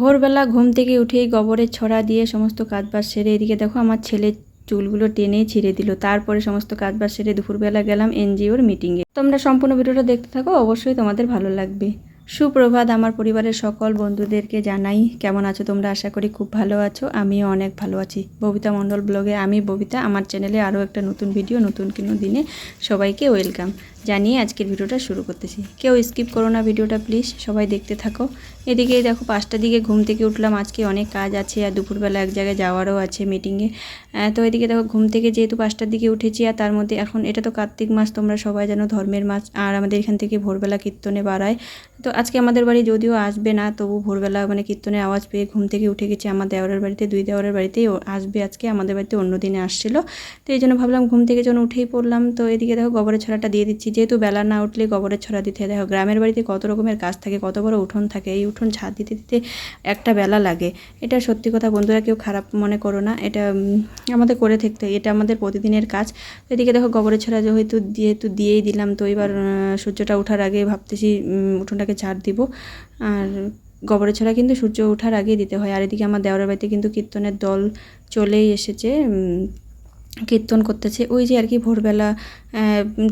ভোরবেলা ঘুম থেকে উঠেই গোবরের ছড়া দিয়ে সমস্ত কাজবাজ সেরে এদিকে দেখো আমার ছেলে চুলগুলো টেনে ছিঁড়ে দিল। তারপরে সমস্ত কাজবাজ সেরে দুপুরবেলা গেলাম এনজিওর মিটিংয়ে তোমরা সম্পূর্ণ ভিডিওটা দেখতে থাকো, অবশ্যই তোমাদের ভালো লাগবে। সুপ্রভাত আমার পরিবারের সকল বন্ধুদেরকে জানাই। কেমন আছো তোমরা? আশা করি খুব ভালো আছো। আমিও অনেক ভালো আছি। ববিতা মণ্ডল ব্লগে আমি, ববিতা, আমার চ্যানেলে আরও একটা নতুন ভিডিও, নতুন কোনো দিনে সবাইকে ওয়েলকাম জানিয়ে আজকের ভিডিওটা শুরু করতেছি। কেউ স্কিপ করো না ভিডিওটা, প্লিজ, সবাই দেখতে থাকো। এদিকে দেখো পাঁচটার দিকে ঘুম থেকে উঠলাম। আজকে অনেক কাজ আছে আর দুপুরবেলা এক জায়গায় যাওয়ারও আছে মিটিংয়ে তো এদিকে দেখো, ঘুম থেকে যেহেতু পাঁচটার দিকে উঠেছি আর তার মধ্যে এখন, এটা তো কার্তিক মাস, তোমরা সবাই জানো ধর্মের মাস। আর আমাদের এখান থেকে ভোরবেলা কীর্তনে বাড়ায়। তো আজকে আমাদের বাড়ি যদিও আসবে না, তবু ভোরবেলা মানে কীর্তনের আওয়াজ পেয়ে ঘুম থেকে উঠে গেছি। আমার দেওয়ারের বাড়িতে, দুই দেওয়ারের বাড়িতেই আসবে আজকে। আমাদের বাড়িতে অন্য দিনে আসছিল। তো এই জন্য ভাবলাম ঘুম থেকে যখন উঠেই পড়লাম। তো এদিকে দেখো গোবরের ছড়াটা দিয়ে দিচ্ছি। যেহেতু বেলা না উঠলে গোবরের ছড়া দিতে। দেখো গ্রামের বাড়িতে কত রকমের কাজ থাকে, কত বড় উঠোন থাকে। এই উঠোন ছাদ দিতে দিতে একটা বেলা লাগে। এটা সত্যি কথা, বন্ধুরা কেউ খারাপ মনে করো না। এটা আমাদের করে থাকতে এটা আমাদের প্রতিদিনের কাজ। এদিকে দেখো গোবরের ছড়া যেহেতু যেহেতু দিয়েই দিলাম, তো এবার সূর্যটা ওঠার আগে ভাবতেছি উঠোনটাকে ঝাড় দিব। আর গোবরের ছড়া কিন্তু সূর্য ওঠার আগেই দিতে হয়। আর এদিকে আমার দেওয়ার বাড়িতে কিন্তু কীর্তনের দল চলেই এসেছে কীর্তন করতেছে। ওই যে আর কি ভোরবেলা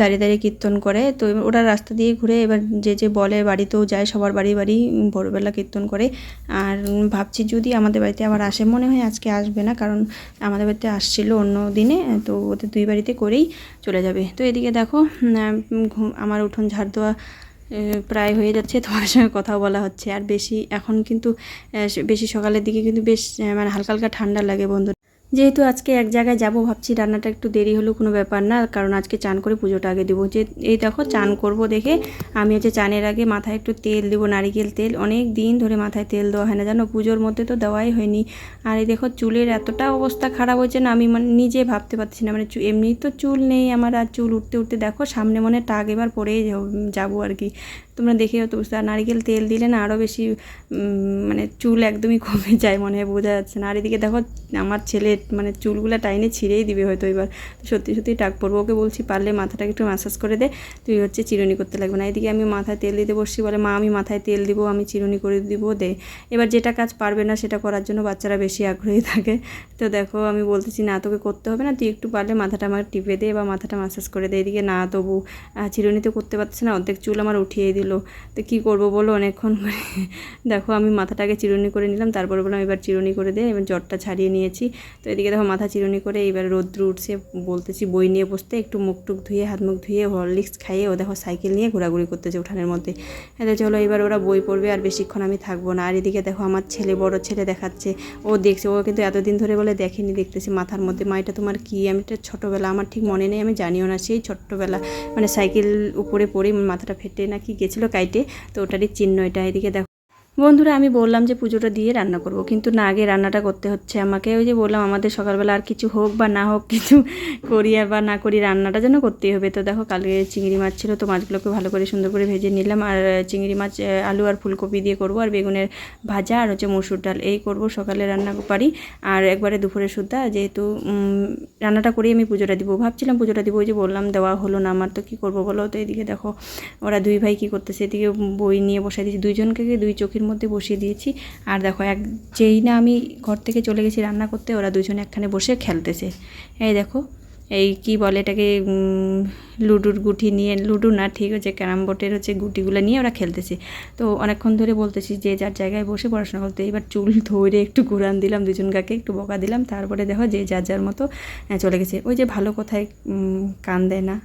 দাঁড়িয়ে দাঁড়িয়ে কীর্তন করে। তো ওরা রাস্তা দিয়ে ঘুরে এবার যে যে বলে বাড়িতেও যায়, সবার বাড়ি বাড়ি ভোরবেলা কীর্তন করে। আর ভাবছি যদি আমাদের বাড়িতে আবার আসে, মনে হয় আজকে আসবে না, কারণ আমাদের বাড়িতে আসছিল অন্য দিনে, তো ওদের দুই বাড়িতে করেই চলে যাবে। তো এদিকে দেখো আমার উঠোন ঝাড় দেওয়া প্রায় হয়ে যাচ্ছে। তোমার সঙ্গে কথা বলা হচ্ছে। আর বেশি, এখন কিন্তু বেশি সকালের দিকে কিন্তু বেশ মানে হালকা হালকা ঠান্ডা লাগে বন্ধু যেহেতু আজকে এক জায়গায় যাব, ভাবছি রান্নাটা একটু দেরি হলেও কোনো ব্যাপার না। কারণ আজকে চান করে পুজোটা আগে দেবো। যে, এই দেখো, চান করব দেখে আমি হচ্ছে চানের আগে মাথায় একটু তেল দেবো, নারিকেল তেল। অনেক দিন ধরে মাথায় তেল দেওয়া হয় না, জানো? পুজোর মধ্যে তো দেওয়াই হয়নি। আর এই দেখো, চুলের এতটা অবস্থা খারাপ হয়েছে না, আমি মানে নিজে ভাবতে পারছি না। মানে এমনি তো চুল নেই আমার, আর চুল উঠতে উঠতে দেখো, সামনে মনে টাক এবার পরেই যাব- আর কি। তোমরা দেখে হয়তো বুঝতে আর নারিকেল তেল দিলে না আরও বেশি মানে চুল একদমই কমে যায় মনে হয়, বোঝা যাচ্ছে না। আর এদিকে দেখো, আমার ছেলে মানে চুলগুলো টাইনে ছিঁড়েই দিবে হয়তো এবার। সত্যি সত্যি টাক পড়ব ওকে বলছি, পারলে মাথাটাকে একটু ম্যাসাজ করে দে। তুই হচ্ছে চিরুনি করতে লাগবে না। এদিকে আমি মাথায় তেল দিতে বসছি। বলে, মা, আমি মাথায় তেল দিব, আমি চিরুনি করে দিব, দে। এবার যেটা কাজ পারবে না, সেটা করার জন্য বাচ্চারা বেশি আগ্রহী থাকে। তো দেখো, আমি বলতেছি, না, তোকে করতে হবে না। তুই একটু পারলে মাথাটা আমার টিপে দে বা মাথাটা ম্যাসাজ করে দে। এদিকে না, তবু চিরুনি তো করতে পারছে না। অর্ধেক চুল আমার উঠিয়ে দিল। তো কী করব বলো অনেকক্ষণ করে দেখো, আমি মাথাটাকে চিরুনি করে নিলাম। তারপরে বললাম, এবার চিরুনি করে দে। এবার জ্বরটা ছাড়িয়ে নিয়েছি। তো এদিকে দেখো মাথা চিরুনি করে এবার রোদ্র উঠছে, বলতেছি বই নিয়ে বসতে, একটু মুখ টুক ধুয়ে, হাত মুখ ধুয়ে, হরলিক্স খাইয়ে, ও দেখো সাইকেল নিয়ে ঘোরাঘুরি করতেছে উঠানের মধ্যে। এতে চলো এবার ওরা বই পড়বে আর বেশিক্ষণ আমি থাকব না। আর এদিকে দেখো আমার ছেলে, বড় ছেলে দেখাচ্ছে, ও দেখছে, ও কিন্তু এতদিন ধরে বলে দেখেনি, দেখতেছি মাথার মধ্যে, মা, এটা তোমার কি? আমি এটা ছোটোবেলা, আমার ঠিক মনে নেই, আমি জানিও না, সেই ছোট্টবেলা মানে সাইকেল উপরে পড়ে মাথাটা ফেটে নাকি গেছিল কাইটে, তো ওটারই চিহ্ন এটা। এদিকে দেখো বন্ধুরা, আমি বললাম যে পুজোটা দিয়ে রান্না করব, কিন্তু না, আগে রান্নাটা করতে হচ্ছে আমাকে। ওই যে বললাম, আমাদের সকালবেলা আর কিছু হোক বা না হোক, কিছু করি আর বা না করি রান্নাটা যেন করতেই হবে। তো দেখো, কালকে চিংড়ি মাছ ছিল, তো মাছগুলোকে ভালো করে সুন্দর করে ভেজে নিলাম। আর চিংড়ি মাছ আলু আর ফুলকপি দিয়ে করব, আর বেগুনের ভাজা আর হচ্ছে মসুর ডাল, এই করব সকালে রান্না পারি। আর একবারে দুপুরে সুদ্ধা, যেহেতু রান্নাটা করেই আমি পুজোটা দিব। ভাবছিলাম পুজোটা দিব, ওই যে বললাম, দেওয়া হলো না, আমার তো কী করব বলো? তো এদিকে দেখো, ওরা দুই ভাই কী করতেছে, এদিকে বই নিয়ে বসাই দিয়েছি। দুইজনকে দুই চোখের মধ্যে বসিয়ে দিয়েছি। আর দেখো এক, যেই না আমি ঘর থেকে চলে গেছি রান্না করতে, ওরা দুজনে একখানে বসে খেলতেছে। এই দেখো, এই কি বলে এটাকে লুডুর গুটি নিয়ে, লুডু না, ঠিক হচ্ছে ক্যারাম বোর্ডের হচ্ছে গুটিগুলো নিয়ে ওরা খেলতেছে। তো অনেকক্ষণ ধরে বলতেছি যে যার জায়গায় বসে পড়াশোনা করতে, এবার চুল ধরে একটু ঘুরান দিলাম, দুজন কাকে একটু বকা দিলাম, তারপরে দেখো যে যার যার মতো চলে গেছে। ওই যে ভালো কথায় কান দেয় না।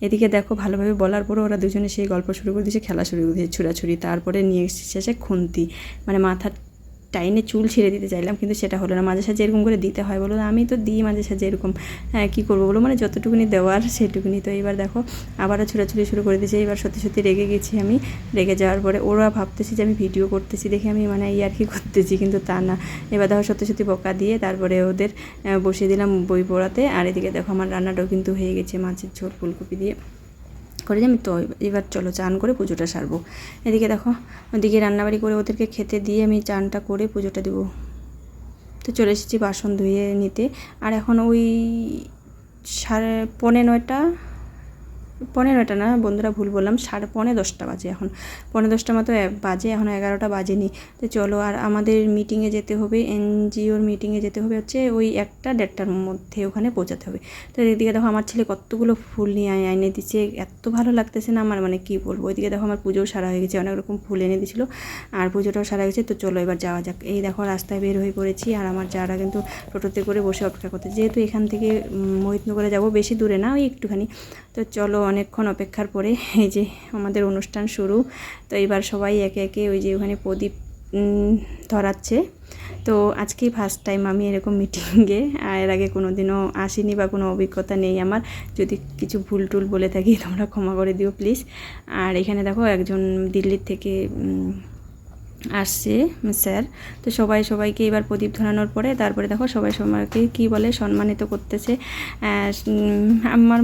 এদিকে দেখো ভালোভাবে বলার পরে ওরা দুজনে সেই গল্প শুরু করে দিয়েছে, খেলা শুরু করে দিয়েছে, ছুড়াছুড়ি, তারপরে নিয়ে এসেছে খুন্তি। মানে মাথার টাইনে চুল ছেড়ে দিতে চাইলাম, কিন্তু সেটা হলো না। মাঝে সাঝে এরকম করে দিতে হয় বলো, আমি তো দিই মাঝে সাঝে এরকম হ্যাঁ কী করব বলো? মানে যতটুকুনি দেওয়ার সেটুকুনি। তো এবার দেখো, আবারও ছুড়াছুড়ি শুরু করে দিয়েছে। এবার সত্যি সত্যি রেগে গেছি আমি। রেগে যাওয়ার পরে ওরা ভাবতেছি যে আমি ভিডিও করতেছি দেখে আমি মানে এই আর কি করতেছি, কিন্তু তা না। এবার দেখো সত্যি সত্যি বকা দিয়ে তারপরে ওদের বসিয়ে দিলাম বই পড়াতে। আর এদিকে দেখো আমার রান্নাটাও কিন্তু হয়ে গেছে মাছের ঝোল, ফুলকপি দিয়ে। করে যে আমি তো এবার চলো চান করে পুজোটা সারবো। এদিকে দেখো, ওদিকে রান্নাবাড়ি করে ওদেরকে খেতে দিয়ে আমি চানটা করে পুজোটা দেবো। তো চলে এসেছি বাসন ধুয়ে নিতে। আর এখন ওই সাড়ে পৌনে নয়টা পনেরোটা না? বন্ধুরা ভুল বললাম, সাড়ে পৌনে দশটা বাজে এখন। পৌনে দশটা মতো বাজে, এখন এগারোটা বাজেনি। তো চলো, আর আমাদের মিটিংয়ে যেতে হবে, এনজিওর মিটিংয়ে যেতে হবে হচ্ছে ওই একটা দেড়টার মধ্যে ওখানে পৌঁছাতে হবে। তো এদিকে দেখো, আমার ছেলে কতগুলো ফুল নিয়ে এনে দিচ্ছে, এত ভালো লাগতেছে না আমার মানে কি বলব? ওইদিকে দেখো, আমার পুজোও সারা হয়ে গেছে, অনেক রকম ফুল এনে দিয়েছিলো আর পুজোটাও সারা গেছে। তো চলো, এবার যাওয়া যাক। এই দেখো, রাস্তায় বের হয়ে পড়েছি, আর আমার যারা কিন্তু টোটোতে করে বসে অপেক্ষা করতে যেহেতু এখান থেকে মহিতনগরে যাব, বেশি দূরে না, ওই একটুখানি। তো চলো অনেকক্ষণ অপেক্ষার পরে এই যে আমাদের অনুষ্ঠান শুরু, তো এবার সবাই একে একে ওই যে ওখানে প্রদীপ ধরাচ্ছে। তো আজকেই ফার্স্ট টাইম আমি এরকম মিটিংয়ে এর আগে কোনো দিনও আসিনি বা কোনো অভিজ্ঞতা নেই আমার। যদি কিছু ভুল টুল বলে থাকি, তোমরা ক্ষমা করে দিও প্লিজ আর এখানে দেখো একজন দিল্লির থেকে আসছে স্যার তো সবাই সবাইকে এবার প্রদীপ ধরানোর পরে তারপরে দেখো সবাই সবাইকে কি বলে সম্মানিত করতেছে। আমার,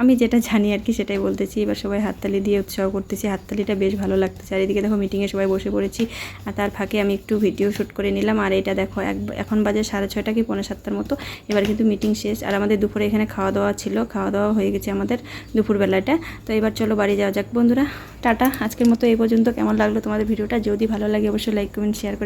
আমি যেটা জানি আর কি সেটাই বলতেছি। এবার সবাই হাততালি দিয়ে উৎসাহ করতেছি। হাততালিটা বেশ ভালো লাগতেছে। আর এদিকে দেখো মিটিংয়ে সবাই বসে পড়েছি। আর তার ফাঁকে আমি একটু ভিডিও শ্যুট করে নিলাম। আর এটা দেখো, এক, এখন বাজে সাড়ে ছয়টা কি পৌনে সাতটার মতো। এবার কিন্তু মিটিং শেষ। আর আমাদের দুপুরে এখানে খাওয়া দাওয়া ছিল। খাওয়া দাওয়া হয়ে গেছে আমাদের দুপুরবেলাটা। তো এবার চলো বাড়ি যাওয়া যাক বন্ধুরা। টাটা। আজকের মতো এই পর্যন্ত। কেমন লাগল তোমাদের ভিডিওটা যদি ভালো লাগে অবশ্যই লাইক কমেন্ট শেয়ার করে